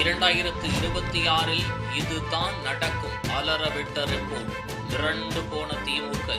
இரண்டாயிரத்து இருபத்தி ஆறில் இதுதான் நடக்கும். அலரவிட்ட ரிப்போர்ட் இரண்டு போன திமுக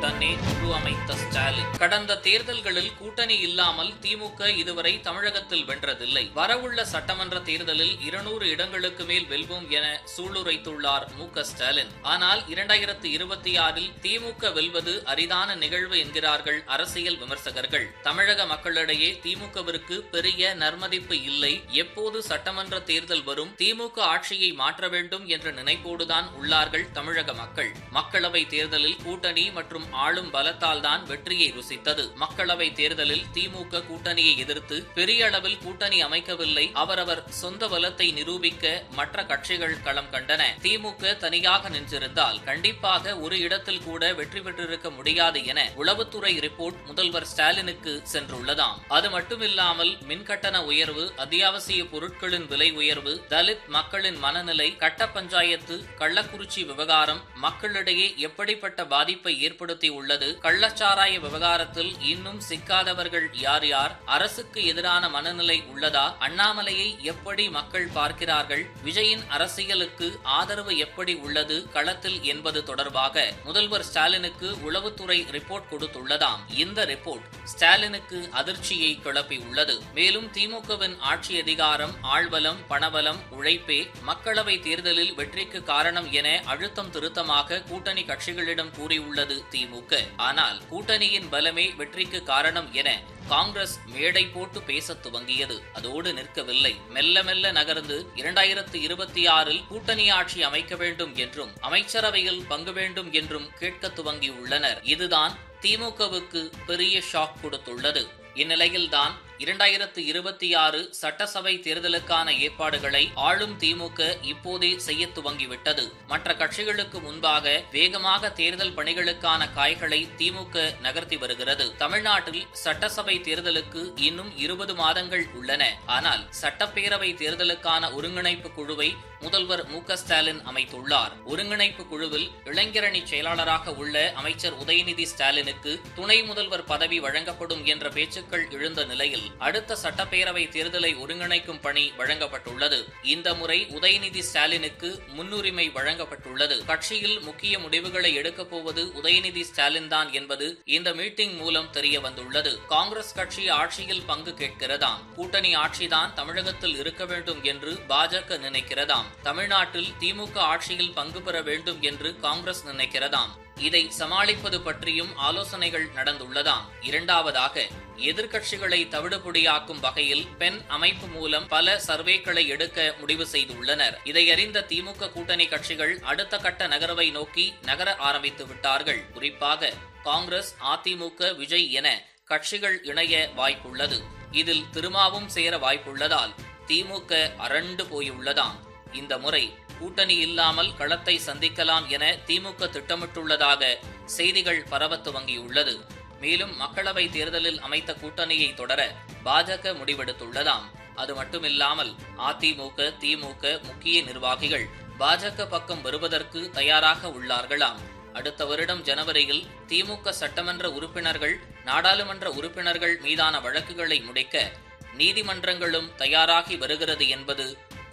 கூட்டணி குழு அமைத்த ஸ்டாலின். கடந்த தேர்தல்களில் கூட்டணி இல்லாமல் திமுக இதுவரை தமிழகத்தில் வென்றதில்லை. வரவுள்ள சட்டமன்ற தேர்தலில் இருநூறு இடங்களுக்கு மேல் வெல்வோம் என சூளுரைத்துள்ளார் மு க ஸ்டாலின். ஆனால் இரண்டாயிரத்தி இருபத்தி ஆறில் திமுக வெல்வது அரிதான நிகழ்வு என்கிறார்கள் அரசியல் விமர்சகர்கள். தமிழக மக்களிடையே திமுகவிற்கு பெரிய நர்மதிப்பு இல்லை. எப்போது சட்டமன்ற தேர்தல் வரும்? திமுக ஆட்சியை மாற்ற வேண்டும் என்ற நினைப்போடுதான் உள்ளார்கள் தமிழக மக்கள். மக்களவை தேர்தலில் கூட்டணி மற்றும் ஆளும் பலத்தால் தான் வெற்றியை ருசித்தது. மக்களவை தேர்தலில் திமுக கூட்டணியை எதிர்த்து பெரிய அளவில் கூட்டணி அமைக்கவில்லை. அவரவர் சொந்த பலத்தை நிரூபிக்க மற்ற கட்சிகள் களம் கண்டன. திமுக தனியாக நின்றிருந்தால் கண்டிப்பாக ஒரு இடத்தில் கூட வெற்றி பெற்றிருக்க முடியாது என உளவுத்துறை ரிப்போர்ட் முதல்வர் ஸ்டாலினுக்கு சென்றுள்ளதாம். அது மட்டுமில்லாமல் மின்கட்டண உயர்வு அத்தியாவசிய பொருட்களின் விலை உயர்வு தலித் மக்களின் மனநிலை கட்ட பஞ்சாயத்து கள்ளக்குறிச்சி விவகாரம் மக்களிடையே எப்படிப்பட்ட பாதிப்பை ஏற்படுத்த உள்ளது. கள்ளச்சாராய விவகாரத்தில் இன்னும் சிக்காதவர்கள் யார் யார்? அரசுக்கு எதிரான மனநிலை உள்ளதா? அண்ணாமலையை எப்படி மக்கள் பார்க்கிறார்கள்? விஜயின் அரசியலுக்கு ஆதரவு எப்படி உள்ளது? களத்தில் என்பது தொடர்பாக முதல்வர் ஸ்டாலினுக்கு உளவுத்துறை ரிப்போர்ட் கொடுத்துள்ளதாம். இந்த ரிப்போர்ட் ஸ்டாலினுக்கு அதிர்ச்சியை கிளப்பியுள்ளது மேலும் திமுகவின் ஆட்சி அதிகாரம் ஆழ்வலம் பணபலம் உழைப்பே மக்களவை தேர்தலில் வெற்றிக்கு காரணம் என அழுத்தம் திருத்தமாக கூட்டணி கட்சிகளிடம் கூறியுள்ளது திமுக ஆனால் கூட்டணியின் பலமே வெற்றிக்கு காரணம் என காங்கிரஸ் மேடை போட்டு பேச துவங்கியது. அதோடு நிற்கவில்லை. மெல்ல மெல்ல நகர்ந்து இரண்டாயிரத்து இருபத்தி ஆறில் கூட்டணி ஆட்சி அமைக்க வேண்டும் என்றும் அமைச்சரவையில் பங்கு வேண்டும் என்றும் கேட்க துவங்கியுள்ளனர். இதுதான் திமுகவுக்கு பெரிய ஷாக் கொடுத்துள்ளது. இந்நிலையில்தான் இரண்டாயிரத்து இருபத்தி ஆறு சட்டசபை தேர்தலுக்கான ஏற்பாடுகளை ஆளும் திமுக இப்போதே செய்ய துவங்கிவிட்டது. மற்ற கட்சிகளுக்கு முன்பாக வேகமாக தேர்தல் பணிகளுக்கான காய்களை திமுக நகர்த்தி வருகிறது. தமிழ்நாட்டில் சட்டசபை தேர்தலுக்கு இன்னும் இருபது மாதங்கள் உள்ளன. ஆனால் சட்டப்பேரவை தேர்தலுக்கான ஒருங்கிணைப்பு குழுவை முதல்வர் மு ஸ்டாலின் அமைத்துள்ளார். ஒருங்கிணைப்பு குழுவில் இளைஞரணி செயலாளராக உள்ள அமைச்சர் உதயநிதி ஸ்டாலினுக்கு துணை முதல்வர் பதவி வழங்கப்படும் என்ற பேச்சுக்கள் எழுந்த நிலையில் அடுத்த சட்டப்பேரவை தேர்தலை ஒருங்கிணைக்கும் பணி வழங்கப்பட்டுள்ளது. இந்த முறை உதயநிதி ஸ்டாலினுக்கு முன்னுரிமை வழங்கப்பட்டுள்ளது. கட்சியில் முக்கிய முடிவுகளை எடுக்கப் போவது உதயநிதி ஸ்டாலின் தான் என்பது இந்த மீட்டிங் மூலம் தெரிய வந்துள்ளது. காங்கிரஸ் கட்சி ஆட்சியில் பங்கு கேட்கிறதாம். கூட்டணி ஆட்சிதான் தமிழகத்தில் இருக்க வேண்டும் என்று பாஜக நினைக்கிறதாம். தமிழ்நாட்டில் திமுக ஆட்சியில் பங்கு பெற வேண்டும் என்று காங்கிரஸ் நினைக்கிறதாம். இதை சமாளிப்பது பற்றியும் ஆலோசனைகள் நடந்துள்ளதாம். இரண்டாவதாக எதிர்க்கட்சிகளை தவிடுபொடியாக்கும் வகையில் பெண் அமைப்பு மூலம் பல சர்வேக்களை எடுக்க முடிவு செய்துள்ளனர். இதையறிந்த திமுக கூட்டணி கட்சிகள் அடுத்த கட்ட நகரவை நோக்கி நகர ஆரம்பித்து விட்டார்கள். குறிப்பாக காங்கிரஸ் அதிமுக விஜய் என கட்சிகள் இணைய வாய்ப்புள்ளது. இதில் திருமாவும் சேர வாய்ப்புள்ளதால் திமுக அரண்டு போயுள்ளதாம். இந்த முறை கூட்டணி இல்லாமல் களத்தை சந்திக்கலாம் என திமுக திட்டமிட்டுள்ளதாக செய்திகள் பரவ துவங்கியுள்ளது. மேலும் மக்களவை தேர்தலில் அமைத்த கூட்டணியை தொடர பாஜக முடிவெடுத்துள்ளதாம். அது மட்டுமில்லாமல் அதிமுக திமுக முக்கிய நிர்வாகிகள் பாஜக பக்கம் வருவதற்கு தயாராக உள்ளார்களாம். அடுத்த வருடம் ஜனவரியில் திமுக சட்டமன்ற உறுப்பினர்கள் நாடாளுமன்ற உறுப்பினர்கள் மீதான வழக்குகளை முடிக்க நீதிமன்றங்களும் தயாராகி வருகிறது என்பது